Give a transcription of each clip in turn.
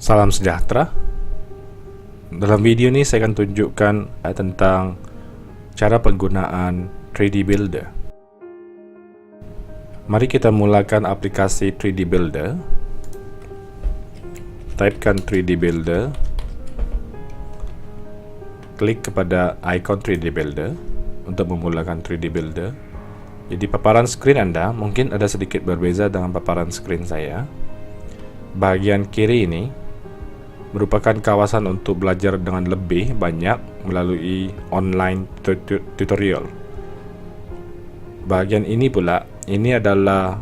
Salam sejahtera. Dalam video ini saya akan tunjukkan eh, tentang cara penggunaan 3D Builder. Mari kita mulakan aplikasi 3D Builder. Typekan 3D Builder. Klik kepada icon 3D Builder untuk memulakan 3D Builder. Jadi paparan screen Anda mungkin ada sedikit berbeza dengan paparan screen saya. Bagian kiri ini merupakan kawasan untuk belajar dengan lebih banyak melalui online tutorial. Bahagian ini pula, ini adalah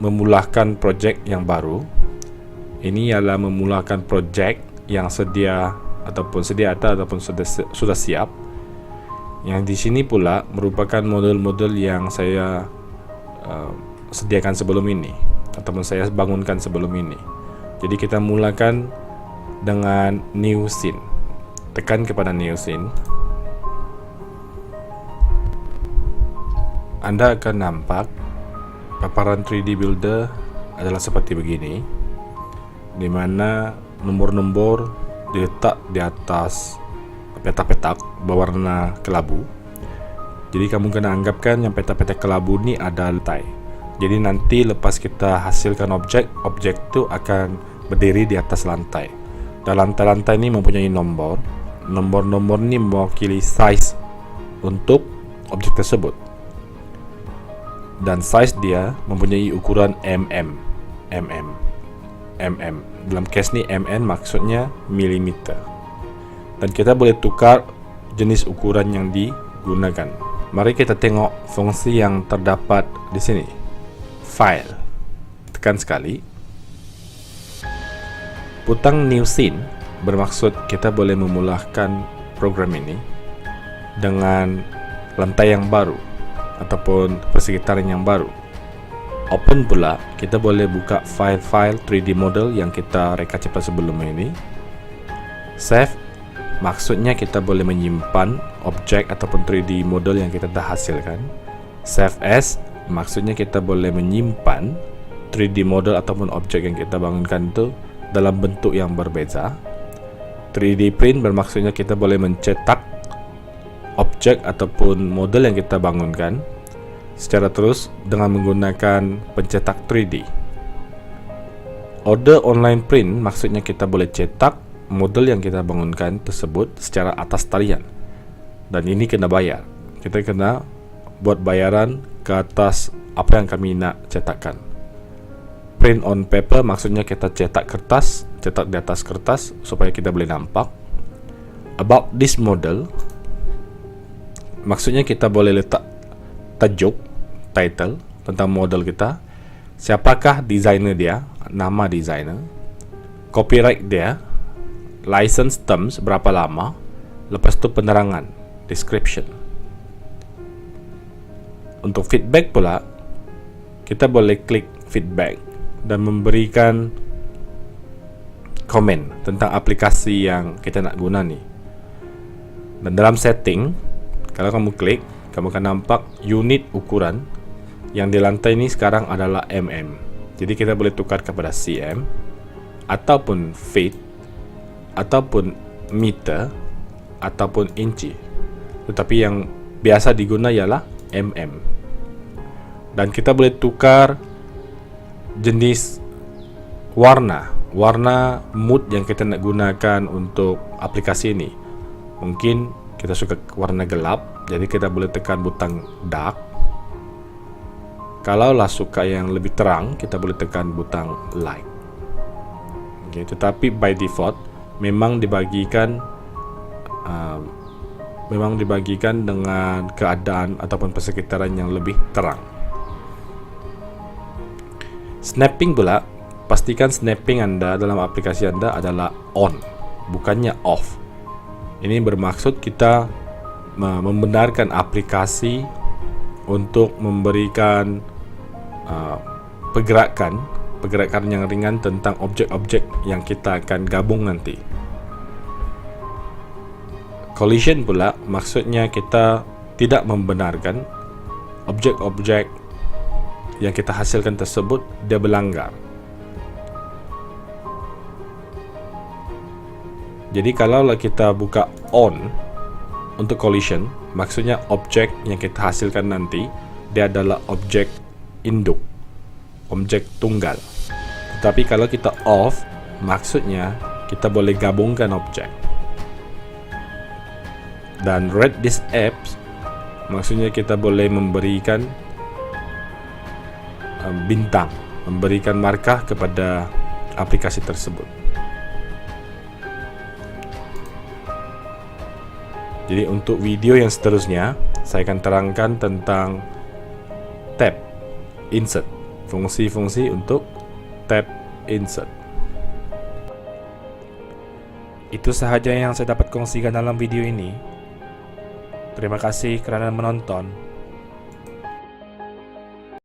memulakan projek yang baru. Ini adalah memulakan projek yang sedia ataupun sedia ada ataupun sudah sudah siap. Yang di sini pula merupakan model-model yang saya uh, sediakan sebelum ini ataupun saya bangunkan sebelum ini. Jadi kita mulakan dengan new scene tekan kepada new scene anda akan nampak paparan 3D builder adalah seperti begini. Di mana nombor-nombor diletak di atas petak-petak berwarna kelabu. Jadi kamu kena anggapkan yang petak-petak kelabu ni ada letai jadi nanti lepas kita hasilkan objek objek tu akan berdiri di atas lantai dan lantai-lantai ini mempunyai nombor. Nombor-nombor ini mewakili size untuk objek tersebut. Dan size dia mempunyai ukuran mm. mm. mm. Dalam case ni mm maksudnya milimeter. Dan kita boleh tukar jenis ukuran yang digunakan. Mari kita tengok fungsi yang terdapat di sini. File. Tekan sekali Putang new scene bermaksud kita boleh memulahkan program ini dengan lantai yang baru ataupun persekitaran yang baru. Open pula, kita boleh buka file-file 3D model yang kita reka cepat sebelum ini. Save, maksudnya kita boleh menyimpan objek ataupun 3D model yang kita dah hasilkan. Save as, maksudnya kita boleh menyimpan 3D model ataupun objek yang kita bangunkan itu dalam bentuk yang berbeza. 3D print bermaksudnya kita boleh mencetak objek ataupun model yang kita bangunkan secara terus dengan menggunakan pencetak 3D. Order online print maksudnya kita boleh cetak model yang kita bangunkan tersebut secara atas talian. Dan ini kena bayar. Kita kena buat bayaran ke atas apa yang kami nak cetakkan print on paper maksudnya kita cetak kertas, cetak di atas kertas supaya kita boleh nampak. About this model maksudnya kita boleh letak tajuk, title tentang model kita. Siapakah designer dia, nama designer, copyright dia, license terms berapa lama, lepas tu penerangan, description. Untuk feedback pula, kita boleh klik feedback dan memberikan komen tentang aplikasi yang kita nak guna ni. Dan dalam setting, kalau kamu klik, kamu akan nampak unit ukuran yang di lantai ini sekarang adalah mm. Jadi kita boleh tukar kepada cm ataupun feet ataupun meter ataupun inci. Tetapi yang biasa diguna ialah mm. Dan kita boleh tukar jenis warna. Warna mood yang kita nak gunakan untuk aplikasi ini. Mungkin kita suka warna gelap jadi kita boleh tekan butang dark. Kalau lah suka yang lebih terang kita boleh tekan butang light. Okay, tetapi by default memang dibagikan uh, memang dibagikan dengan keadaan ataupun persekitaran yang lebih terang Snapping pula, pastikan snapping Anda dalam aplikasi Anda adalah on, bukannya off. Ini bermaksud kita membenarkan aplikasi untuk memberikan uh, pergerakan pergerakan yang ringan tentang objek-objek yang kita akan gabung nanti. Collision pula maksudnya kita tidak membenarkan objek-objek yang kita hasilkan tersebut dia berlanggar. Jadi kalau kita buka on untuk collision, maksudnya objek yang kita hasilkan nanti dia adalah objek induk, objek tunggal. Tetapi kalau kita off, maksudnya kita boleh gabungkan objek. Dan read this apps maksudnya kita boleh memberikan bintang, memberikan markah kepada aplikasi tersebut. Jadi untuk video yang seterusnya, saya akan terangkan tentang tab insert, fungsi-fungsi untuk tab insert. Itu sahaja yang saya dapat kongsikan dalam video ini. Terima kasih kerana menonton.